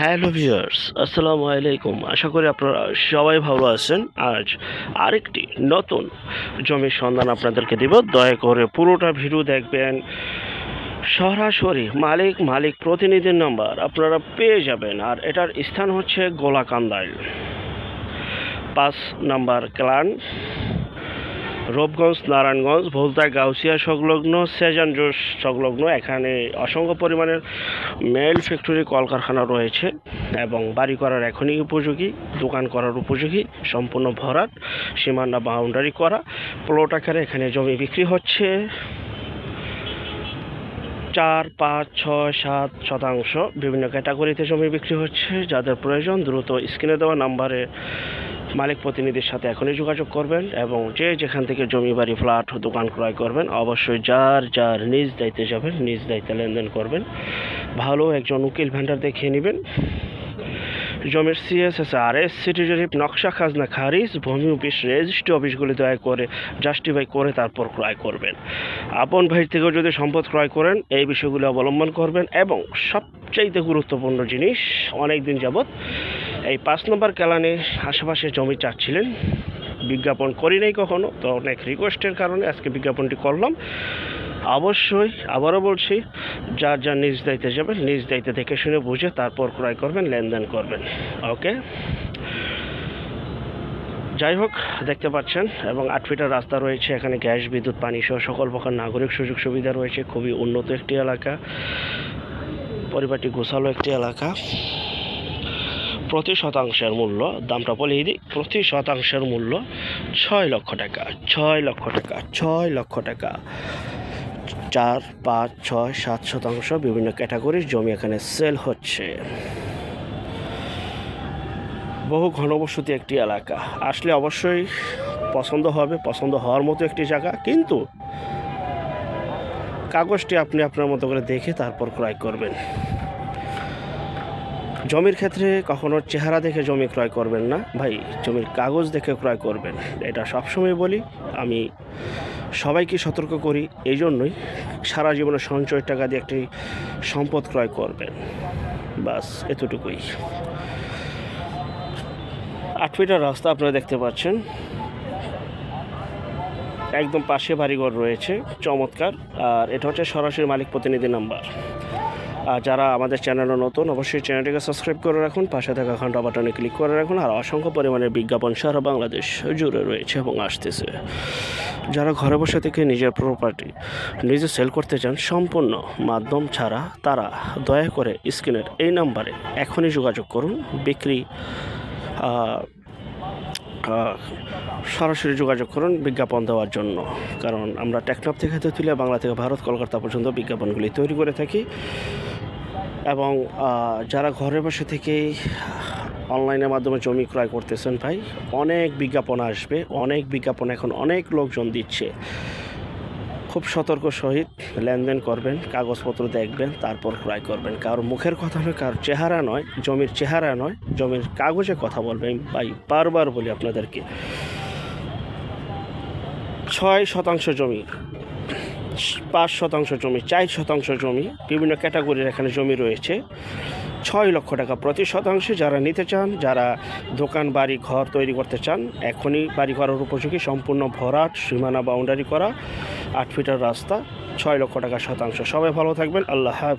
Hello viewers, আসসালামু আলাইকুম। আশা করি আপনারা সবাই ভালো আছেন। আজ আরেকটি নতুন জমির সন্ধান আপনাদেরকে দিব। দয়া করে পুরোটা ভিডিও দেখবেন। সরাসরি মালিক মালিক প্রতিনিধির নাম্বার আপনারা পেয়ে যাবেন। আর এটার স্থান হচ্ছে গোলাকান্দাইল। পাঁচ নাম্বার ক্লান। রূপগঞ্জ, নারায়ণগঞ্জ ভোলতা গাউসিয়া সংলগ্ন, সেজান জোস সংলগ্ন। এখানে অসংখ্য পরিমাণের মেল ফ্যাক্টরি, কলকারখানা রয়েছে এবং বাড়ি করার এখনই উপযোগী, দোকান করার উপযোগী, সম্পূর্ণ ভরাট, সীমানা বাউন্ডারি করা। প্লট আকারে এখানে জমি বিক্রি হচ্ছে। চার, পাঁচ, ছয়, সাত শতাংশ বিভিন্ন ক্যাটাগরিতে জমি বিক্রি হচ্ছে। যাদের প্রয়োজন দ্রুত স্ক্রিনে দেওয়া নাম্বারে মালিক প্রতিনিধির সাথে এখনই যোগাযোগ করবেন এবং যে যেখান থেকে জমি, বাড়ি, ফ্ল্যাট, দোকান ক্রয় করবেন, অবশ্যই যার যার নিজ দায়িত্বে যাবেন, নিজ দায়িত্বে লেনদেন করবেন। ভালো একজন উকিল ভেন্ডার দেখিয়ে নেবেন। জমির সিএসএস আর এস সিটি জরিপ নকশা খাজনা খারিজ ভূমি অফিস রেজিস্ট্রি অফিসগুলি দয়া করে জাস্টিফাই করে তারপর ক্রয় করবেন। আপন ভাই থেকেও যদি সম্পদ ক্রয় করেন, এই বিষয়গুলি অবলম্বন করবেন এবং সবচাইতে গুরুত্বপূর্ণ জিনিস অনেক দিন যাবৎ এই পাঁচ নম্বর কেলানে আশেপাশে জমি চাচ্ছিলেন। বিজ্ঞাপন করি নাই কখনো, তো অনেক রিকোয়েস্টের কারণে আজকে বিজ্ঞাপনটি করলাম। অবশ্যই আবারও বলছি, যার যার নিজ দায়িত্বে যাবেন, নিজ দায়িত্বে দেখে শুনে বুঝে তারপর ক্রয় করবেন, লেনদেন করবেন, ওকে? যাই হোক, দেখতে পাচ্ছেন, এবং আট ফিটার রাস্তা রয়েছে, এখানে গ্যাস, বিদ্যুৎ, পানি সহ সকল প্রকার নাগরিক সুযোগ সুবিধা রয়েছে, খুবই উন্নত একটি এলাকা। পরিবারটি গোছালো একটি এলাকা। প্রতি শতাংশের মূল্য, দামটা বলেই দিই, প্রতি শতাংশের মূল্য ছয় লক্ষ টাকা, ছয় লক্ষ টাকা, ছয় লক্ষ টাকা। চার, পাঁচ, ছয়, সাত শতাংশ বিভিন্ন ক্যাটাগরির জমি এখানে সেল হচ্ছে। বহু ঘনবসতি একটি এলাকা। আসলে অবশ্যই পছন্দ হবে, পছন্দ হওয়ার মতো একটি জায়গা, কিন্তু কাগজটি আপনি আপনার মতো করে দেখে তারপর ক্রয় করবেন। জমির ক্ষেত্রে কখনো চেহারা দেখে জমি ক্রয় করবেন না। ভাই, জমির কাগজ দেখে ক্রয় করবেন। এটা সবসময় বলি, আমি সবাইকে সতর্ক করি এই জন্যই সারা জীবনে সঞ্চয় টাকা দিয়ে একটি সম্পদ ক্রয় করবেন। বাস, এতটুকুই। আট ফিটার রাস্তা আপনারা দেখতে পাচ্ছেন। একদম পাশে বাড়িঘর রয়েছে, চমৎকার। আর এটা হচ্ছে সরাসরি মালিক প্রতিনিধি নাম্বার। আর যারা আমাদের চ্যানেলে নতুন, অবশ্যই চ্যানেলটিকে সাবস্ক্রাইব করে রাখুন। পাশে থাকা ঘণ্টা বাটনে ক্লিক করে রাখুন আর অসংখ্য পরিমাণের বিজ্ঞাপন সারা বাংলাদেশ জুড়ে রয়েছে এবং আসতেছে। যারা ঘরে বসে থেকে নিজের প্রপার্টি নিজে সেল করতে চান, সম্পূর্ণ মাধ্যম ছাড়া তারা দয়া করে স্ক্রিনের এই নাম্বারে এখনই যোগাযোগ করুন। বিক্রি সরাসরি যোগাযোগ করুন বিজ্ঞাপন দেওয়ার জন্য। কারণ আমরা টেকটপ থেকে তুলে বাংলা থেকে ভারত, কলকাতা পর্যন্ত বিজ্ঞাপনগুলি তৈরি করে থাকি। এবং যারা ঘরে বসে থেকেই অনলাইনের মাধ্যমে জমি ক্রয় করতেছেন ভাই, অনেক বিজ্ঞাপন আসবে, অনেক বিজ্ঞাপন এখন অনেক লোকজন দিচ্ছে। খুব সতর্ক সহিত লেনদেন করবেন, কাগজপত্র দেখবেন, তারপর ক্রয় করবেন। কারোর মুখের কথা নয়, কারোর চেহারা নয়, জমির চেহারা নয়, জমির কাগজে কথা বলবেন। ভাই, বারবার বলি আপনাদেরকে, ছয় শতাংশ জমি পাঁচ শতাংশ জমি, চার শতাংশ জমি, বিভিন্ন ক্যাটাগরির এখানে জমি রয়েছে। ছয় লক্ষ টাকা প্রতি শতাংশে যারা নিতে চান, যারা দোকান, বাড়ি, ঘর তৈরি করতে চান, এখনই বাড়ি করার উপযোগী সম্পূর্ণ ভরাট, সীমানা বাউন্ডারি করা, আট ফিটার রাস্তা, ছয় লক্ষ টাকা শতাংশ। সবাই ভালো থাকবেন। আল্লাহ